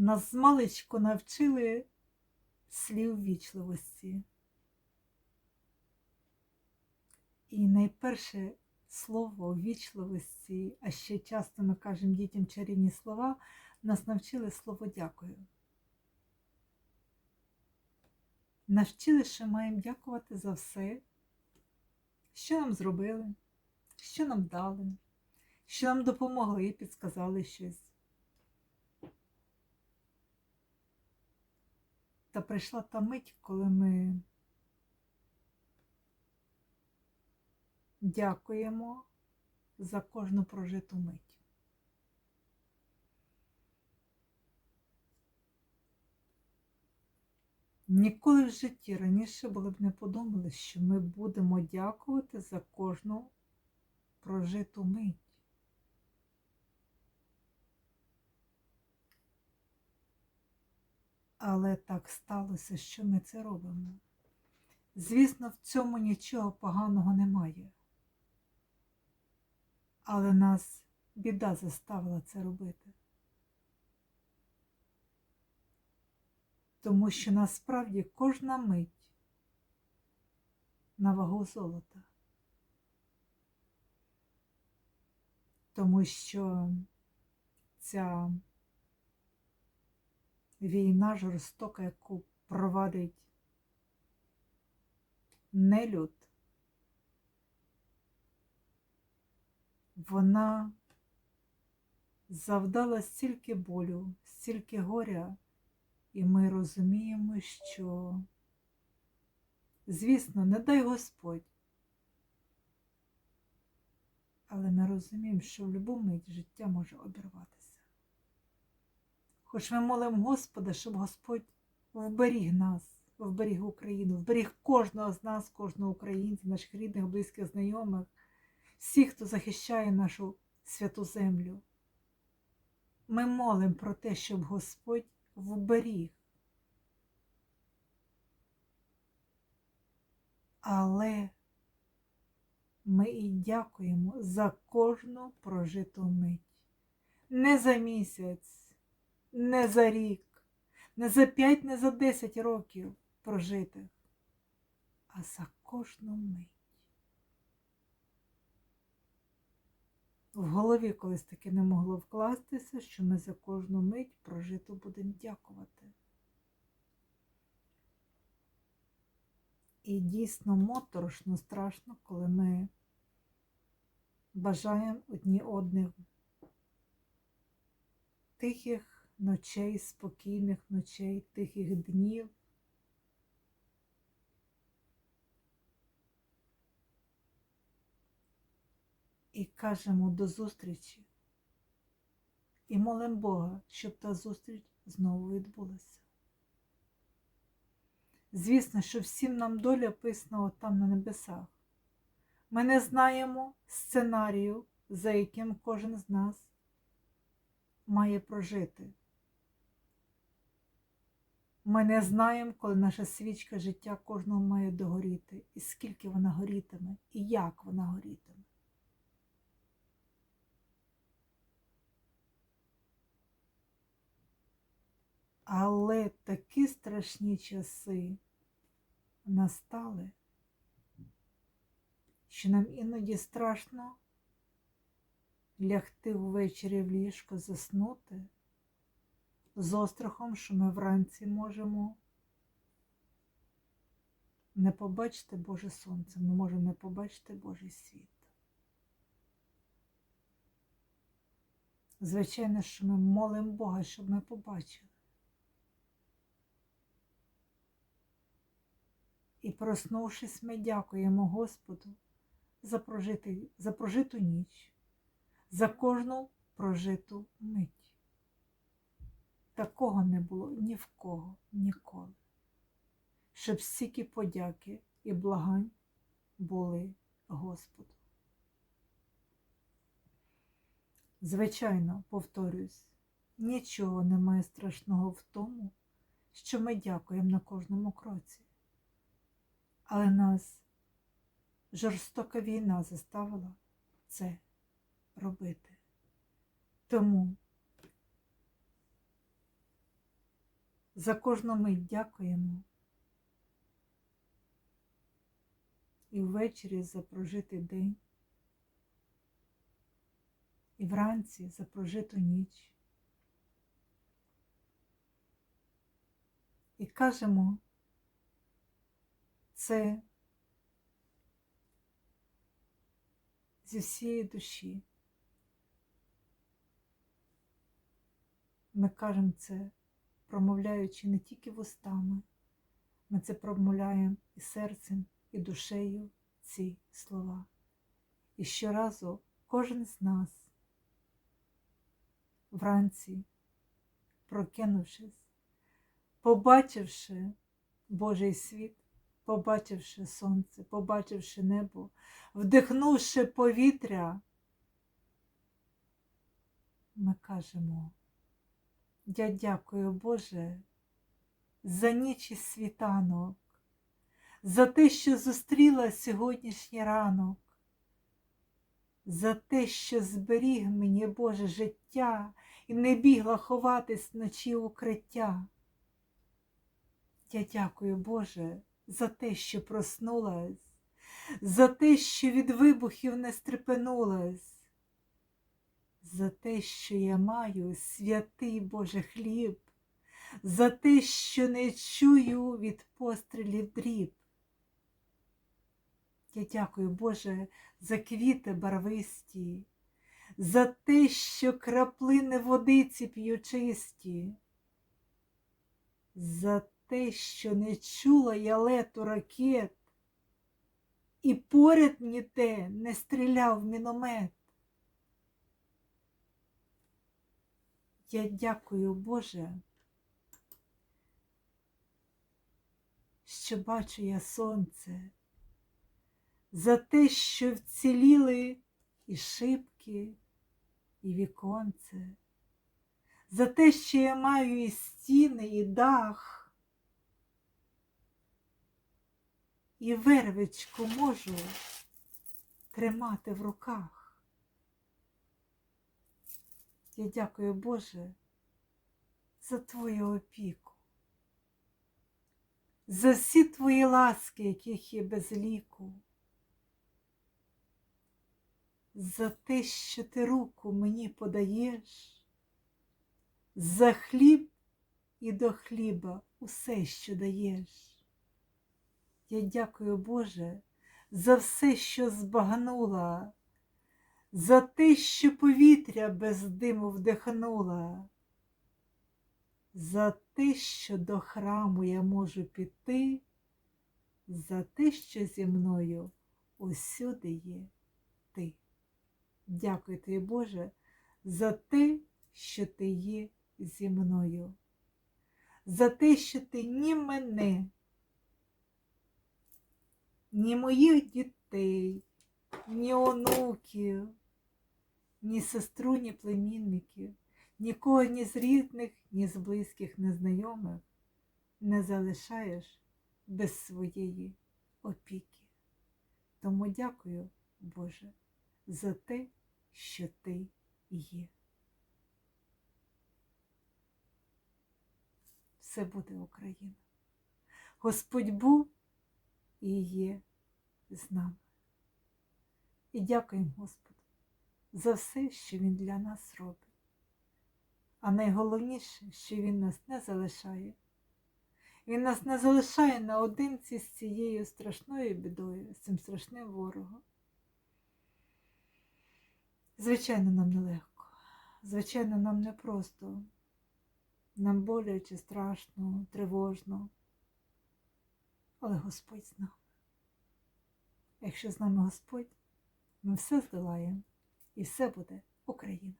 Нас маличку навчили слів вічливості. І найперше слово вічливості, а ще часто ми кажемо дітям чарівні слова, нас навчили слово дякую. Навчили, що маємо дякувати за все, що нам зробили, що нам дали, що нам допомогли і підсказали щось. Та прийшла та мить, коли ми дякуємо за кожну прожиту мить. Ніколи в житті раніше було б не подумали, що ми будемо дякувати за кожну прожиту мить. Але так сталося, що ми це робимо. Звісно, в цьому нічого поганого немає. Але нас біда заставила це робити. Тому що насправді кожна мить на вагу золота. Тому що ця війна жорстока, яку провадить нелюд, вона завдала стільки болю, стільки горя, і ми розуміємо, що, звісно, не дай Господь. Але ми розуміємо, що в будь-яку мить життя може обірватися. Хоч ми молимо Господа, щоб Господь вберіг нас, вберіг Україну, вберіг кожного з нас, кожного українця, наших рідних, близьких, знайомих, всіх, хто захищає нашу святу землю. Ми молимо про те, щоб Господь вберіг. Але ми і дякуємо за кожну прожиту мить. Не за місяць, не за рік, не за п'ять, не за десять років прожитих, а за кожну мить. В голові колись таки не могло вкластися, що ми за кожну мить прожиту будемо дякувати. І дійсно моторошно страшно, коли ми бажаємо одні одних тихих ночей, спокійних ночей, тихих днів. І кажемо до зустрічі. І молимо Бога, щоб та зустріч знову відбулася. Звісно, що всім нам доля писана там на небесах. Ми не знаємо сценарію, за яким кожен з нас має прожити. Ми не знаємо, коли наша свічка життя кожного має догоріти, і скільки вона горітиме, і як вона горітиме. Але такі страшні часи настали, що нам іноді страшно лягти ввечері в ліжко, заснути з острахом, що ми вранці можемо не побачити Боже Сонце, ми можемо не побачити Божий світ. Звичайно, що ми молимо Бога, щоб ми побачили. І, проснувшись, ми дякуємо Господу за, прожити, за прожиту ніч, за кожну прожиту мить. Такого не було ні в кого ніколи, щоб стільки подяки і благань були Господу. Звичайно, повторюсь, нічого немає страшного в тому, що ми дякуємо на кожному кроці. Але нас жорстока війна заставила це робити. Тому За кожну мить дякуємо. І ввечері за прожитий день, і вранці за прожиту ніч. І кажемо це зі всієї душі. Ми кажемо це, промовляючи не тільки вустами, ми це промовляємо і серцем, і душею ці слова. І щоразу кожен з нас вранці, прокинувшись, побачивши Божий світ, побачивши сонце, побачивши небо, вдихнувши повітря, ми кажемо, я дякую, Боже, за ніч і світанок, за те, що зустріла сьогоднішній ранок, за те, що зберіг мені, Боже, життя і не бігла ховатись вночі укриття. Я дякую, Боже, за те, що проснулась, за те, що від вибухів не стрепенулась, за те, що я маю святий Боже хліб, за те, що не чую від пострілів дріб. Я дякую, Боже, за квіти барвисті, за те, що краплини водиці п'ю чисті, за те, що не чула я лету ракет, і поряд ніде не стріляв міномет. Я дякую, Боже, що бачу я сонце, за те, що вціліли і шибки, і віконце, за те, що я маю і стіни, і дах, і вервичку можу тримати в руках. Я дякую, Боже, за Твою опіку, за всі Твої ласки, яких є без ліку, за те, що ти руку мені подаєш, за хліб і до хліба усе, що даєш. Я дякую, Боже, за все, що збагнула, за те, що повітря без диму вдихнула, за те, що до храму я можу піти, за те, що зі мною усюди є ти. Дякую тобі, Боже, за те, що ти є зі мною, за те, що ти ні мене, ні моїх дітей, ні онуків, ні сестру, ні племінників, нікого ні з рідних, ні з близьких, незнайомих не залишаєш без своєї опіки. Тому дякую, Боже, за те, що ти є. Все буде Україна. Господь був і є з нами. І дякуємо Господу за все, що Він для нас робить. А найголовніше, що Він нас не залишає. Він нас не залишає наодинці з цією страшною бідою, з цим страшним ворогом. Звичайно, нам нелегко. Звичайно, нам непросто. Нам боляче, страшно, тривожно. Але Господь з нами. Якщо з нами Господь, ми все здолаємо і все буде Україна.